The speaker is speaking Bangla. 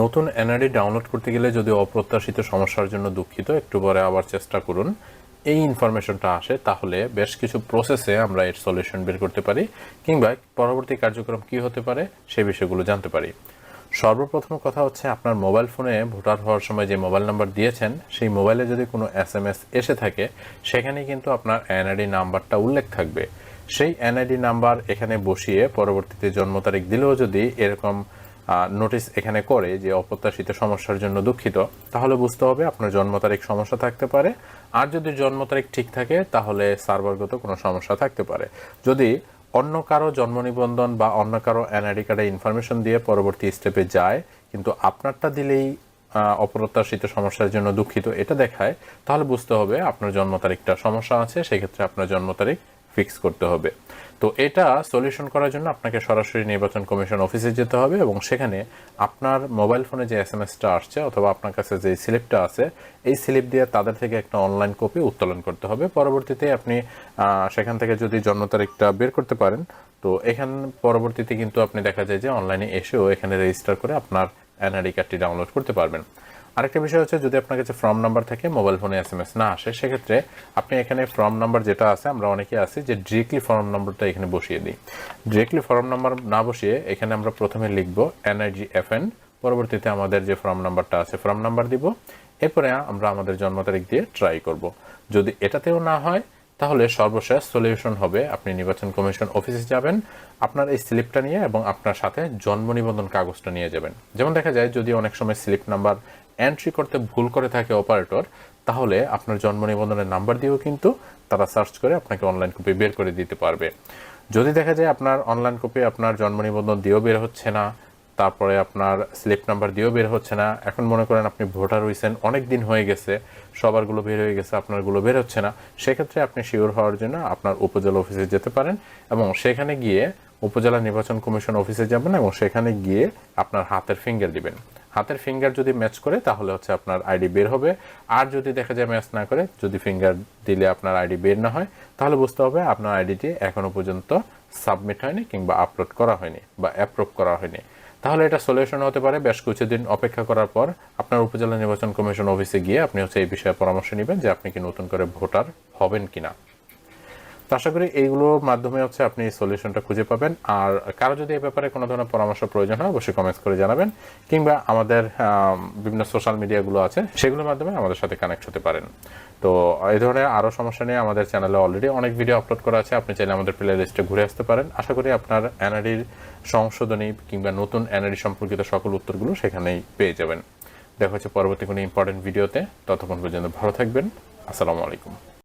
নতুন এনআরডি ডাউনলোড করতে গেলে যদি অপ্রত্যাশিত সমস্যার জন্য দুঃখিত, একটু পরে আবার চেষ্টা করুন। এই ইনফরমেশনটা আসে, তাহলে বেশ কিছু প্রসেসে আমরা এর সলিউশন বের করতে পারি, কিংবা পরবর্তী কার্যক্রম কি হতে পারে সে বিষয়গুলো জানতে পারি। সর্বপ্রথম কথা হচ্ছে, আপনার মোবাইল ফোনে ভোটার হওয়ার সময় যে মোবাইল নাম্বার দিয়েছেন, সেই মোবাইলে যদি কোনো এস এম এস এসে থাকে, সেখানে কিন্তু আপনার এনআইডি নাম্বারটা উল্লেখ থাকবে। সেই এনআইডি নাম্বার এখানে বসিয়ে পরবর্তীতে জন্ম তারিখ দিলেও যদি এরকম নোটিশ এখানে করে যে অপ্রত্যাশিত সমস্যার জন্য দুঃখিত, তাহলে বুঝতে হবে আপনার জন্ম তারিখ সমস্যা থাকতে পারে। আর যদি জন্ম তারিখ ঠিক থাকে, তাহলে সার্ভারগত কোনো সমস্যা থাকতে পারে। যদি অন্য কারও জন্ম নিবন্ধন বা অন্য কারও এনআইডি কার্ডে ইনফরমেশন দিয়ে পরবর্তী স্টেপে যায়, কিন্তু আপনারটা দিলেই অপ্রত্যাশিত সমস্যার জন্য দুঃখিত, এটা দেখায়, তাহলে বুঝতে হবে আপনার জন্ম তারিখটা সমস্যা আছে, সেক্ষেত্রে আপনার জন্ম তারিখ ফিক্স করতে হবে। তো এটা সলিউশন করার জন্য আপনাকে সরাসরি নির্বাচন কমিশন অফিসে যেতে হবে এবং সেখানে আপনার মোবাইল ফোনে যে এস এম এসটা আসছে অথবা আপনার কাছে যে স্লিপটা আছে, এই স্লিপ দিয়ে তাদের থেকে একটা অনলাইন কপি উত্তোলন করতে হবে। পরবর্তীতে আপনি সেখান থেকে যদি জন্ম তারিখটা বের করতে পারেন, তো এখান পরবর্তীতে কিন্তু আপনি দেখা যায় যে অনলাইনে এসেও এখানে রেজিস্টার করে আপনার এনআরডি কার্ডটি ডাউনলোড করতে পারবেন। আরেকটা বিষয় হচ্ছে যদি আপনার কাছে ফর্ম নাম্বার থাকে মোবাইল ফোনে এস এম এস না আসে, সেক্ষেত্রে আপনি এখানে ফর্ম নাম্বার যেটা আছে, আমরা অনেকে আছি যে ডিরেক্টলি ফর্ম নাম্বারটা এখানে বসিয়ে দিই। ডিরেক্টলি ফর্ম নাম্বার না বসিয়ে এখানে আমরা প্রথমে লিখব এনআইজি এফ এন পরবর্তীতে আমাদের যে ফর্ম নাম্বারটা আছে ফর্ম নাম্বার দিব। এরপরে আমরা আমাদের জন্ম তারিখ দিয়ে ট্রাই করব। যদি এটাতেও না হয়, তাহলে সর্বশেষ সলিউশন হবে আপনি নির্বাচন কমিশন অফিসে যাবেন, আপনার এই স্লিপটা নিয়ে এবং আপনার সাথে জন্ম নিবন্ধন কাগজটা নিয়ে যাবেন। যেমন দেখা যায়, যদি অনেক সময় স্লিপ নাম্বার এন্ট্রি করতে ভুল করে থাকে অপারেটর তাহলে আপনার জন্ম নিবন্ধনের নাম্বার দিয়েও কিন্তু তারা সার্চ করে আপনাকে অনলাইন কপি বের করে দিতে পারবে। যদি দেখা যায় আপনার অনলাইন কপি আপনার জন্ম নিবন্ধন দিয়েও বের হচ্ছে না, তারপরে আপনার স্লিপ নাম্বার দিয়েও বের হচ্ছে না, এখন মনে করেন আপনি ভোটার হয়েছেন অনেক দিন হয়ে গেছে, সবারগুলো বের হয়ে গেছে, আপনারগুলো বের হচ্ছে না, সেক্ষেত্রে আপনি শিওর হওয়ার জন্য আপনার উপজেলা অফিসে যেতে পারেন এবং সেখানে গিয়ে উপজেলা নির্বাচন কমিশন অফিসে যাবেন এবং সেখানে গিয়ে আপনার হাতের ফিঙ্গার দিবেন। হাতের ফিঙ্গার যদি ম্যাচ করে, তাহলে হচ্ছে আপনার আইডি বের হবে। আর যদি দেখা যায় ম্যাচ না করে, যদি ফিঙ্গার দিলে আপনার আইডি বের না হয়, তাহলে বুঝতে হবে আপনার আইডিটি এখনও পর্যন্ত সাবমিট হয়নি কিংবা আপলোড করা হয়নি বা অ্যাপ্রুভ করা হয়নি। তাহলে এটা সলিউশন হতে পারে। বেশ কিছুদিন অপেক্ষা করার পর আপনার উপজেলা নির্বাচন কমিশন অফিসে গিয়ে আপনি হচ্ছে এই বিষয়ে পরামর্শ নেবেন যে আপনি কি নতুন করে ভোটার হবেন কিনা। তো আশা করি এইগুলোর মাধ্যমে হচ্ছে আপনি সলিউশনটা খুঁজে পাবেন। আর কারও যদি এই ব্যাপারে কোনো ধরনের পরামর্শ প্রয়োজন হয়, অবশ্যই কমেন্টস করে জানাবেন। কিংবা আমাদের বিভিন্ন সোশ্যাল মিডিয়াগুলো আছে, সেগুলোর মাধ্যমে আমাদের সাথে কানেক্ট হতে পারেন। তো এই ধরনের আরও সমস্যা নিয়ে আমাদের চ্যানেলে অলরেডি অনেক ভিডিও আপলোড করা আছে। আপনি চাইলে আমাদের প্লে লিস্টে ঘুরে আসতে পারেন। আশা করি আপনার এনআরডির সংশোধনী কিংবা নতুন এনআরডি সম্পর্কিত সকল উত্তরগুলো সেখানেই পেয়ে যাবেন। দেখা হচ্ছে পরবর্তী কোনো ইম্পর্টেন্ট ভিডিওতে ততক্ষণ পর্যন্ত ভালো থাকবেন। আসসালামু আলাইকুম।